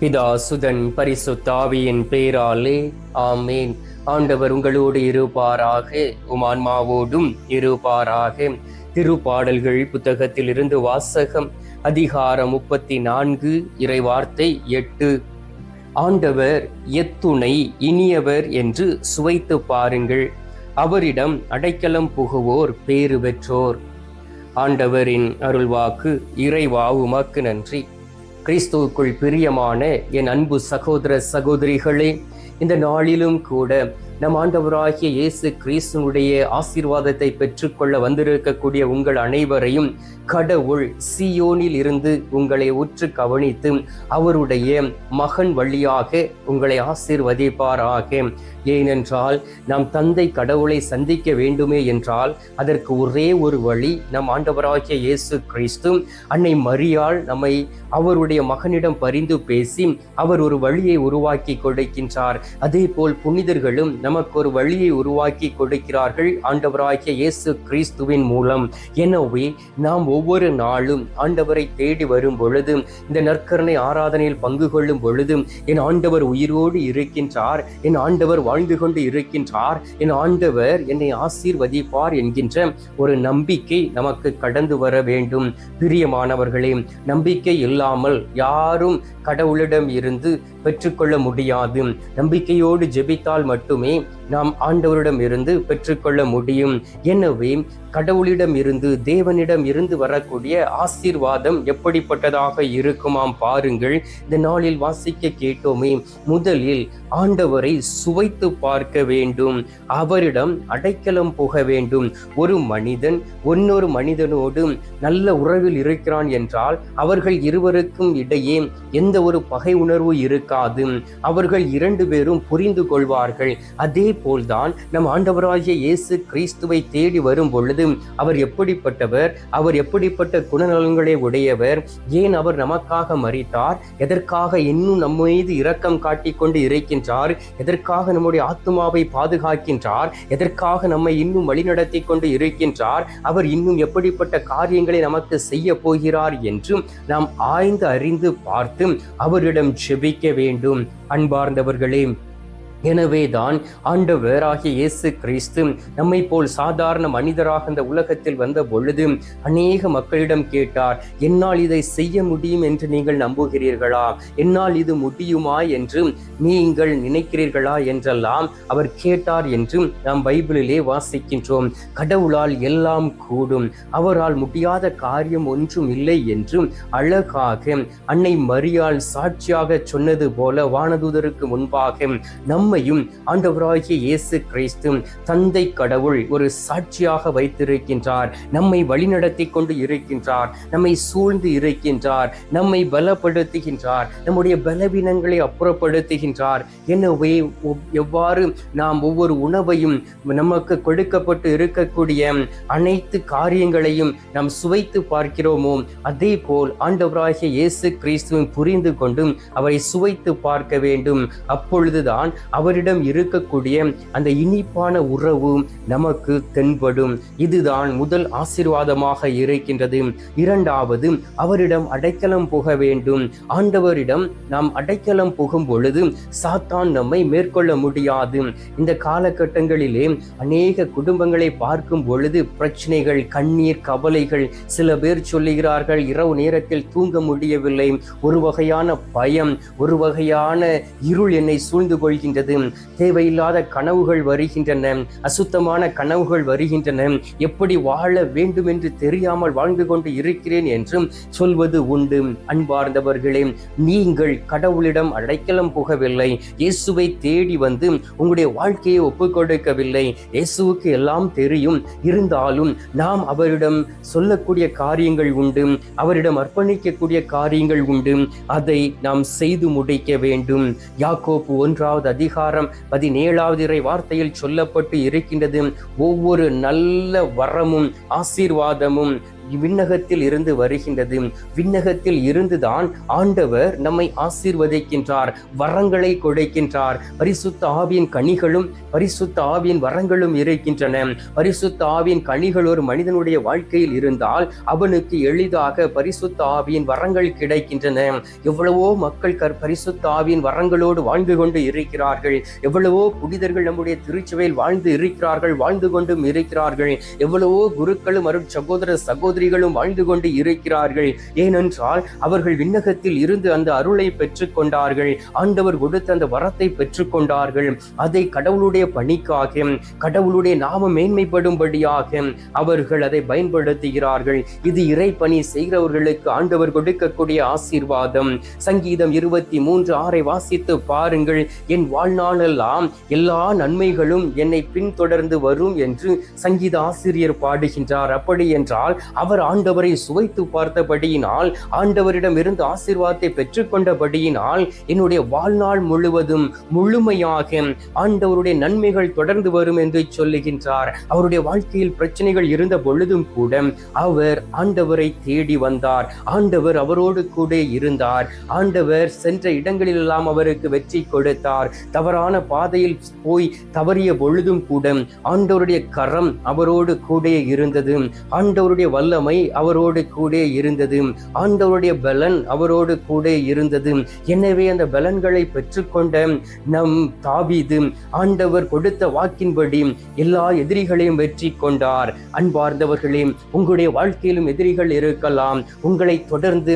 பிதா சுதன் பரிசுத்தாவியின் பேராலே ஆமேன். ஆண்டவர் உங்களோடு இருப்பாராக உமான்மாவோடும் இருப்பாராக. திருப்பாடல்கள் புத்தகத்திலிருந்து வாசகம் அதிகாரம் முப்பத்தி நான்கு இறைவார்த்தை எட்டு. ஆண்டவர் எத்துணை இனியவர் என்று சுவைத்து பாருங்கள். அவரிடம் அடைக்கலம் புகுவோர் பேறு பெற்றோர். ஆண்டவரின் அருள்வாக்கு இறைவா உமக்கு நன்றி. கிறிஸ்துவுக்குள் பிரியமான என் அன்பு சகோதர சகோதரிகளே இந்த நாளிலும் கூட நம் ஆண்டவராகிய இயேசு கிறிஸ்துனுடைய ஆசீர்வாதத்தை பெற்றுக்கொள்ள வந்திருக்கக்கூடிய உங்கள் அனைவரையும் கடவுள் சியோனில் இருந்து உங்களை உற்று கவனித்து அவருடைய மகன் வழியாக உங்களை ஆசீர்வதிப்பாராக. ஏனென்றால் நாம் தந்தை கடவுளை சந்திக்க வேண்டுமே என்றால் அதற்கு ஒரே ஒரு வழி நம் ஆண்டவராகிய இயேசு கிறிஸ்து. அன்னை மரியாள் நம்மை அவருடைய மகனிடம் பரிந்து பேசி அவர் ஒரு வழியை உருவாக்கி கொடுக்கின்றார். அதே போல் புனிதர்களும் நம் நமக்கு ஒரு வழியை உருவாக்கி கொடுக்கிறார்கள் ஆண்டவராகிய இயேசு கிறிஸ்துவின் மூலம். எனவே நாம் ஒவ்வொரு நாளும் ஆண்டவரை தேடி வரும் பொழுது இந்த நற்கரணை ஆராதனையில் பங்கு கொள்ளும் பொழுது என் ஆண்டவர் உயிரோடு இருக்கின்றார் என் ஆண்டவர் வாழ்ந்து கொண்டு இருக்கின்றார் என் ஆண்டவர் என்னை ஆசீர்வதிப்பார் என்கின்ற ஒரு நம்பிக்கை நமக்கு கடந்து வர வேண்டும். பிரியமானவர்களே நம்பிக்கை இல்லாமல் யாரும் கடவுளிடம் இருந்து பெற்றுக்கொள்ள முடியாது. நம்பிக்கையோடு ஜெபித்தால் மட்டுமே நாம் ஆண்டவரிடம் இருந்து பெற்றுக்கொள்ள முடியும். எனவே கடவுளிடம் இருந்து தேவனிடம் இருந்து வரக்கூடிய ஆசீர்வாதம் எப்படிப்பட்டதாக இருக்குமாம் பாருங்கள். இந்த நாளில் வாசிக்க கேட்டோமே முதலில் ஆண்டவரை சுவைத்து பார்க்க வேண்டும். அவரிடம் அடைக்கலம் போக வேண்டும். ஒரு மனிதன் ஒன்னொரு மனிதனோடு நல்ல உறவில் இருக்கிறான் என்றால் அவர்கள் இருவருக்கும் இடையே எந்த ஒரு பகை உணர்வு இருக்காது. அவர்கள் இரண்டு பேரும் புரிந்து கொள்வார்கள். அதே போல்தான் நம் ஆண்டவராகிய இயேசு கிறிஸ்துவை தேடி வரும் பொழுது அவர் எப்படிப்பட்டவர்? அவர் எப்படிப்பட்ட குணநலன்களை உடையவர்? ஏன் அவர் நமக்காக மறித்தார் எதற்காக இன்னும் நம்ம மீது இரக்கம் காட்டிக்கொண்டு இருக்கின்றார்? எதற்காக நம்முடைய ஆத்மாவை பாதுகாக்கின்றார்? எதற்காக நம்மை இன்னும் வழிநடத்தி கொண்டு இருக்கின்றார்? அவர் இன்னும் எப்படிப்பட்ட காரியங்களை நமக்கு செய்ய போகிறார் என்றும் நாம் ஆய்ந்து அறிந்து பார்த்து அவரிடம் செபிக்க வேண்டும். அன்பார்ந்தவர்களே எனவேதான் ஆண்டவராகிய இயேசு கிறிஸ்து நம்மை போல் சாதாரண மனிதராக இந்த உலகத்தில் வந்த பொழுது அநேக மக்களிடம் கேட்டார் என்னால் இதை செய்ய முடியும் என்று நீங்கள் நம்புகிறீர்களா? என்னால் இது முடியுமா என்று நீங்கள் நினைக்கிறீர்களா? என்றெல்லாம் அவர் கேட்டார் என்றும் நாம் பைபிளிலே வாசிக்கின்றோம். கடவுளால் எல்லாம் கூடும். அவரால் முடியாத காரியம் ஒன்றும் இல்லை என்றும் அழகாக அன்னை மரியாள் சாட்சியாக சொன்னது போல வானதூதருக்கு முன்பாக நம் நம்மையும் ஆண்டவராகிய இயேசு கிறிஸ்து தந்தை கடவுள் ஒரு சாட்சியாக வைத்திருக்கின்றார். நம்மை வழிநடத்தி கொண்டு இருக்கின்றார். நம்மை சூழ்ந்து இருக்கின்றார். நம்மை பலப்படுத்துகின்றார். நம்முடைய பலவீனங்களை அப்புறப்படுத்துகின்றார். எனவே எவ்வாறு நாம் ஒவ்வொரு உணவையும் நமக்கு கொடுக்கப்பட்டு இருக்கக்கூடிய அனைத்து காரியங்களையும் நாம் சுவைத்து பார்க்கிறோமோ அதே போல் ஆண்டவராகிய இயேசு கிறிஸ்துவை புரிந்து கொண்டும் அவரை சுவைத்து பார்க்க வேண்டும். அப்பொழுதுதான் அவரிடம் இருக்கக்கூடிய அந்த இனிப்பான உறவு நமக்கு தென்படும். இதுதான் முதல் ஆசீர்வாதமாக இருக்கின்றது. இரண்டாவது அவரிடம் அடைக்கலம் புக வேண்டும். ஆண்டவரிடம் நாம் அடைக்கலம் புகும் பொழுது சாத்தான் நம்மை மேற்கொள்ள முடியாது. இந்த காலகட்டங்களிலே அநேக குடும்பங்களை பார்க்கும் பொழுது பிரச்சனைகள் கண்ணீர் கவலைகள் சில பேர் சொல்லுகிறார்கள் இரவு நேரத்தில் தூங்க முடியவில்லை. ஒரு வகையான பயம் ஒரு வகையான இருள் என்னை சூழ்ந்து கொள்கின்றது. தேவையில்லாத கனவுகள் வருகின்றன. அசுத்தமான கனவுகள் வருகின்றன. எப்படி வாழ வேண்டும் என்று தெரியாமல் வாழ்ந்து கொண்டு இருக்கிறேன் என்றும் சொல்வது உண்டு. அன்பார்ந்தவர்களே நீங்கள் கடவுளிடம் அடைக்கலம் புகவில்லை. இயேசுவை தேடி வந்து உங்களுடைய வாழ்க்கையை ஒப்புக்கொடுக்கவில்லை. இயேசுவுக்கு எல்லாம் தெரியும். இருந்தாலும் நாம் அவரிடம் சொல்லக்கூடிய காரியங்கள் உண்டு. அவரிடம் அர்ப்பணிக்கக்கூடிய காரியங்கள் உண்டு. அதை நாம் செய்து முடிக்க வேண்டும். யாக்கோப்பு ஒன்றாவது அதிகாரம் பதினேழாவது இறை வார்த்தையில் சொல்லப்பட்டு இருக்கின்றது. ஒவ்வொரு நல்ல வரமும் ஆசீர்வாதமும் விண்ணகத்தில் இருந்து வருகின்றது. விண்ணகத்தில் இருந்துதான் ஆண்டவர் நம்மை ஆசீர்வதிக்கின்றார் வரங்களை கொடுக்கின்றார். பரிசுத்த ஆவியின் கனிகளும் பரிசுத்த ஆவியின் வரங்களும் இருக்கின்றன. பரிசுத்த ஆவியின் கனிகள் ஒரு மனிதனுடைய வாழ்க்கையில் இருந்தால் அவனுக்கு எளிதாக பரிசுத்த ஆவியின் வரங்கள் கிடைக்கின்றன. எவ்வளவோ மக்கள் கர் பரிசுத்த ஆவியின் வரங்களோடு வாழ்ந்து கொண்டு இருக்கிறார்கள். எவ்வளவோ புனிதர்கள் நம்முடைய திருச்சபையில் வாழ்ந்து இருக்கிறார்கள் வாழ்ந்து கொண்டும் இருக்கிறார்கள். எவ்வளவோ குருக்களும் அருட் சகோதர சகோதரிகளும் வாழ்ந்து கொண்டு இருக்கிறார்கள். ஏனென்றால் அவர்கள் விண்ணகத்தில் இருந்து அந்த அருளை பெற்றுக்கொண்டார்கள். ஆண்டவர் கொடுத்த அந்த வரத்தை பெற்றுக்கொண்டார்கள். அதை கடவுளுடைய பணிக்காக கடவுளுடைய நாம மேன்மைப்படும்படியாக அவர்கள் அதை பயன்படுத்துகிறார்கள். இது இறை பணி செய்கிறவர்களுக்கு ஆண்டவர் கொடுக்கக்கூடிய ஆசீர்வாதம். சங்கீதம் இருபத்தி மூன்று ஆறை வாசித்து பாருங்கள். என் வாழ்நாளெல்லாம் எல்லா நன்மைகளும் என்னை பின்தொடர்ந்து வரும் என்று சங்கீத ஆசிரியர் பாடுகின்றார். அப்படி என்றால் அவர் அவர் ஆண்டவரை சுவைத்து பார்த்தபடியினால் ஆண்டவரிடம் இருந்து ஆசீர்வாதத்தை பெற்றுக்கொண்டபடியினால் என்னுடைய வாழ்நாள் முழுவதும் முழுமையாக ஆண்டவருடைய நன்மைகள் தொடர்ந்து வரும் என்று சொல்லுகின்றார். அவருடைய வாழ்க்கையில் பிரச்சனைகள் இருந்த பொழுதும் கூட அவர் ஆண்டவரை தேடி வந்தார். ஆண்டவர் அவரோடு கூட இருந்தார். ஆண்டவர் சென்ற இடங்களிலெல்லாம் அவருக்கு வெற்றி கொடுத்தார். தவறான பாதையில் போய் தவறிய பொழுதும் கூட ஆண்டவருடைய கரம் அவரோடு கூட இருந்தது. ஆண்டவருடைய வல்ல வல்லமை அவரோடு கூட இருந்தது. ஆண்டவருடைய பலன் அவரோடு கூட இருந்தது. எனவே அந்த பலன்களை பெற்றுக்கொண்ட நம் தாவீது ஆண்டவர் கொடுத்த வாக்கின்படி எல்லா எதிரிகளையும் வெற்றி கொண்டார் அன்பார்ந்தவர்களே உங்களுடைய வாழ்க்கையிலும் எதிரிகள் இருக்கலாம். உங்களை தொடர்ந்து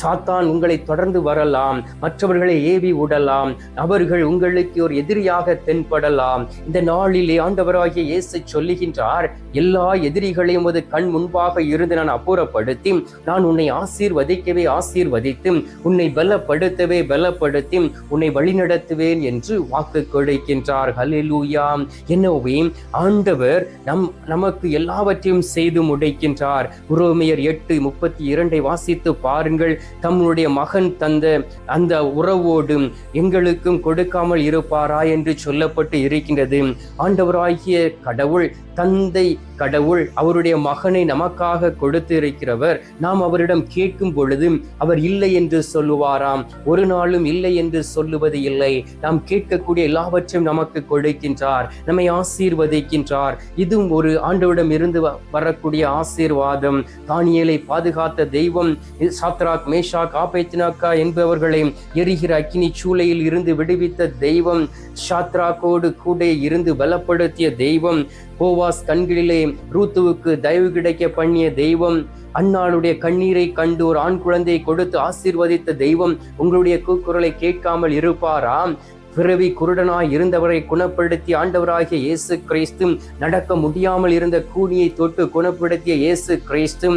சாத்தான் உங்களை தொடர்ந்து வரலாம். மற்றவர்களை ஏவி விடலாம் அவர்கள் உங்களுக்கு ஒரு எதிரியாக தென்படலாம். இந்த நாளிலே ஆண்டவராகிய இயேசு சொல்லுகின்றார் எல்லா எதிரிகளையும் ஒரு கண் முன்பாக இருந்து நான் அப்புறப்படுத்தி நான் உன்னை ஆசீர்வதிக்கவே ஆசீர்வதித்து உன்னை பலப்படுத்தவே பலப்படுத்தி உன்னை வழிநடத்துவேன் என்று வாக்கு கொடுக்கின்றார். ஹலிலூயா எனவே ஆண்டவர் நம் நமக்கு எல்லாவற்றையும் செய்து முடிக்கின்றார். உரோமையர் எட்டு முப்பத்தி இரண்டை வாசித்து பாருங்கள். தம்முடைய மகன் தந்த அந்த உறவோடு எங்களுக்கும் கொடுக்காமல் இருப்பாரா என்று சொல்லப்பட்டு இருக்கின்றது. ஆண்டவராகிய கடவுள் தந்தை கடவுள் அவருடைய மகனை நமக்காக கொடுத்து இருக்கிறவர் நாம் அவரிடம் கேட்கும் பொழுது அவர் இல்லை என்று சொல்லுவாராம். ஒரு நாளும் இல்லை என்று சொல்லுவது இல்லை. நாம் கேட்கக்கூடிய எல்லாவற்றையும் நமக்கு கொடுக்கின்றார் நம்மை ஆசீர்வதிக்கின்றார். இதுவும் ஒரு ஆண்டவரிடம் இருந்து வரக்கூடிய ஆசீர்வாதம். தானியலை பாதுகாத்த தெய்வம் சாத்ராக் மேஷாக் ஆபேத்னாக்கா என்பவர்களை எரிகிற அக்கினி சூளையில் இருந்து விடுவித்த தெய்வம் ஷாத்ராக்கோடு கூட இருந்து பலப்படுத்திய தெய்வம் போவாஸ் கண்களிலே ரூத்துவுக்கு தயவு கிடைக்க பண்ணிய தெய்வம் அன்னாளுடைய கண்ணீரை கண்டு ஒரு ஆண் குழந்தையை கொடுத்து ஆசீர்வதித்த தெய்வம் உங்களுடைய கூக்குரலை கேட்காமல் இருப்பாரா? பிறவி குருடனாய் இருந்தவரை குணப்படுத்தி ஆண்டவராகிய இயேசு கிறிஸ்து நடக்க முடியாமல் இருந்த கூனியை தொட்டு குணப்படுத்திய இயேசு கிறிஸ்து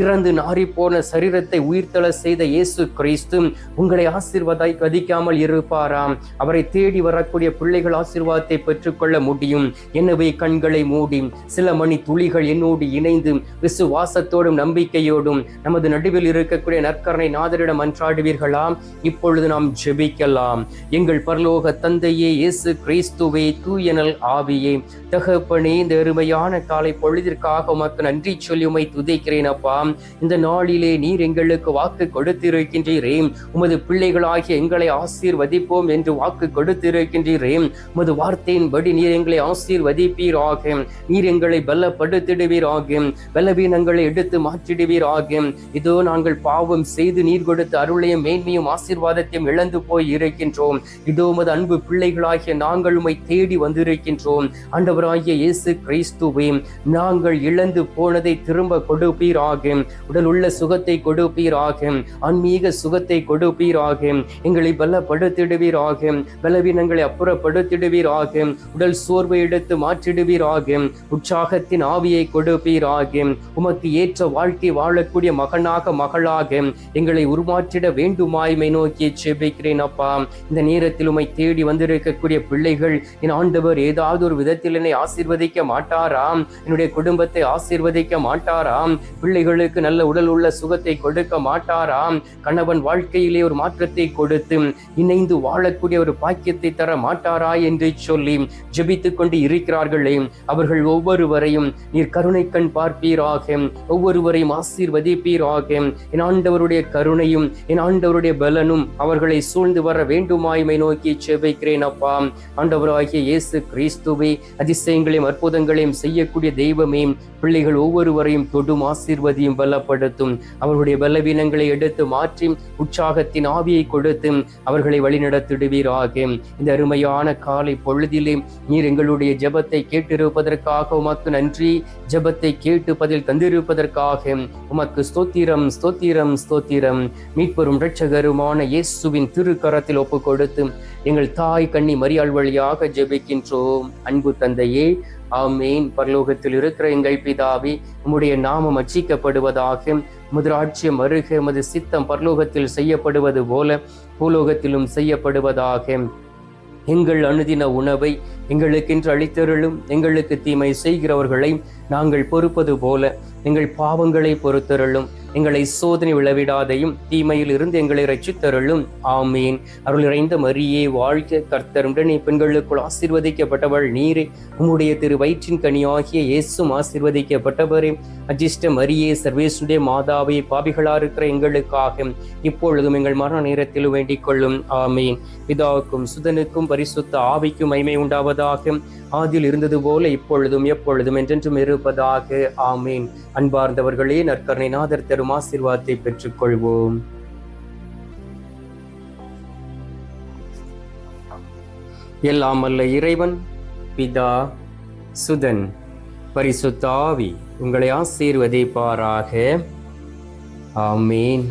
இறந்து நாறிப்போன சரீரத்தை உயிர்த்தள செய்த இயேசு கிறிஸ்து உங்களை ஆசீர்வாதாய் கதிக்காமல் இருப்பாராம். அவரை தேடி வரக்கூடிய பிள்ளைகள் ஆசீர்வாதத்தை பெற்றுக்கொள்ள முடியும். எனவே கண்களை மூடி சில மணி துளிகள் என்னோடு இணைந்து விசுவாசத்தோடும் நம்பிக்கையோடும் நமது நடுவில் இருக்கக்கூடிய நற்கரணை நாதரிடம் அன்றாடுவீர்களாம். இப்பொழுது நாம் ஜெபிக்கலாம். எங்கள் பரலோக தந்தையே இயேசு கிறிஸ்துவே தூயனல் ஆவியே. தகப்பனே இந்த அருமையான காலை பொழுதிற்காக உமக்கு நன்றி சொல்லி உமை துதைக்கிறேன் அப்பா. இந்த நாளிலே நீர் எங்களுக்கு வாக்கு கொடுத்திருக்கின்றீரே. உமது பிள்ளைகளாகிய எங்களை ஆசீர்வதிப்போம் என்று வாக்கு கொடுத்திருக்கின்றீரே. உமது வார்த்தையின்படி நீர் எங்களை ஆசீர்வதிப்பீராக. நீர் எங்களை பலப்படுத்திடுவீராக. பலவீனங்களை எடுத்து மாற்றிடுவீராக. இதோ நாங்கள் பாவம் செய்து நீர் கொடுத்த அருளையும் மேன்மையும் ஆசீர்வாதத்தையும் இழந்து போய் இருக்கின்றோம். இதோ உமது அன்பு பிள்ளைகளாகிய நாங்கள் உமை தேடி வந்திருக்கின்றோம். ஆண்டவராகிய இயேசு கிறிஸ்துவே நாங்கள் இழந்து போனதை திரும்ப கொடுப்பீராக. உடல் உள்ள சுகத்தை கொடுப்பீராக. ஆன்மீக சுகத்தை கொடுப்பீராக. எங்களை பலப்படுத்திடுவீராக. பலவீனங்களை அப்புறப்படுத்திடுவீராக. உடல் சோர்வை எடுத்து மாற்றிடுவீராக. உற்சாகத்தின் ஆவியை கொடுப்பீராக. உமக்கு ஏற்ற வாழ்க்கை வாழக்கூடிய மகனாக மகளாக. எங்களை உருமாற்றிட வேண்டுமாய்மை நோக்கி செபிக்கிறேன் அப்பா. இந்த நேரத்தில் உமை தேடி வந்திருக்கக்கூடிய பிள்ளைகள் என் ஆண்டவர் ஏதாவது ஒரு விதத்தில் என்னை ஆசீர்வதிக்க மாட்டாராம். என்னுடைய குடும்பத்தை ஆசீர்வதிக்க மாட்டாராம். பிள்ளைகளுக்கு நல்ல உடல் உள்ள சுகத்தை கொடுக்க மாட்டாராம். கணவன் வாழ்க்கையிலே ஒரு மாற்றத்தை கொடுத்து இணைந்து வாழக்கூடிய ஒரு பாக்கியத்தை தர மாட்டாரா? என்று சொல்லி ஜெபித்துக் கொண்டு இருக்கிறார்களே அவர்கள் ஒவ்வொருவரையும் நீர் கருணை கண் பார்ப்பீராக. ஒவ்வொருவரையும் ஆசீர்வதிப்பீராக. என் ஆண்டவருடைய கருணையும் என் ஆண்டவருடைய பலனும் அவர்களை சூழ்ந்து வர வேண்டுமாய்மை நோக்கி செபிக்கிறேன் அப்பா ஆண்டவராகிய இயேசு கிறிஸ்துவை அதிசயங்களையும் அற்புதங்களையும் செய்யக்கூடிய தெய்வமே பிள்ளைகள் ஒவ்வொருவரையும் தொடும் ஆசீர்வதியும் பலப்படுத்தும். அவர்களுடைய பலவீனங்களை எடுத்து மாற்றி உற்சாகத்தின் ஆவியை கொடுத்து அவர்களை வழிநடத்திடுவீராக இந்த அருமையான காலை பொழுதிலே நீர் எங்களுடைய ஜெபத்தை கேட்டிருப்பதற்காக உமக்கு நன்றி. ஜெபத்தை கேட்டு பதில் தந்திருப்பதற்காக உமக்கு ஸ்தோத்திரம் ஸ்தோத்திரம் ஸ்தோத்திரம். மீட்பெரும் இரட்சகருமான இயேசுவின் திருக்கரத்தில் ஒப்பு கொடுத்து எங்கள் தாய் கண்ணி மரியாள் வழியாக ஜெபிக்கின்றோம். அன்பு தந்தையே ஆமேன். பரலோகத்தில் இருக்கிற எங்கள் பிதாவே உம்முடைய நாமம் அச்சிக்கப்படுவதாக முதராட்சியம் அருக எமது சித்தம் பரலோகத்தில் செய்யப்படுவது போல பூலோகத்திலும் செய்யப்படுவதாக. எங்கள் அனுதின உணவை எங்களுக்கென்று அளித்தருளும் எங்களுக்கு தீமை செய்கிறவர்களை நாங்கள் பொறுப்பது போல எங்கள் பாவங்களை பொறுத்தருளும் எங்களை சோதனை விளைவிடாதையும் தீமையில் இருந்து எங்களை ரட்சித்தருளும் ஆமீன். அருள் இறைந்த மரியே வாழ்க கர்த்தருடனே பெண்களுக்குள் ஆசீர்வதிக்கப்பட்டவள் நீரே. உம்முடைய திரு வயிற்றின் கனியாகிய இயேசும் ஆசீர்வதிக்கப்பட்டவரே. அஜிஷ்ட மரியே சர்வேசுடைய மாதாவை பாபிகளா இருக்கிற எங்களுக்காக இப்பொழுதும் எங்கள் மரண நேரத்தில் வேண்டிக் கொள்ளும். ஆமீன். பிதாவுக்கும் சுதனுக்கும் பரிசுத்த ஆவிக்கும் மைமை உண்டாவது இருப்பதாக ஆதியில் இருந்தது போல இப்பொழுதும் எப்பொழுதும் என்றென்றும் இருப்பதாக. ஆமீன். அன்பார்ந்தவர்களே நற்கருணை நாதர் தரும் ஆசீர்வாதத்தை பெற்றுக்கொள்வோம். எல்லாம் அல்ல இறைவன் பிதா சுதன் பரிசுத்தாவி உங்களை ஆசீர்வதிப்பாராக. ஆமீன்.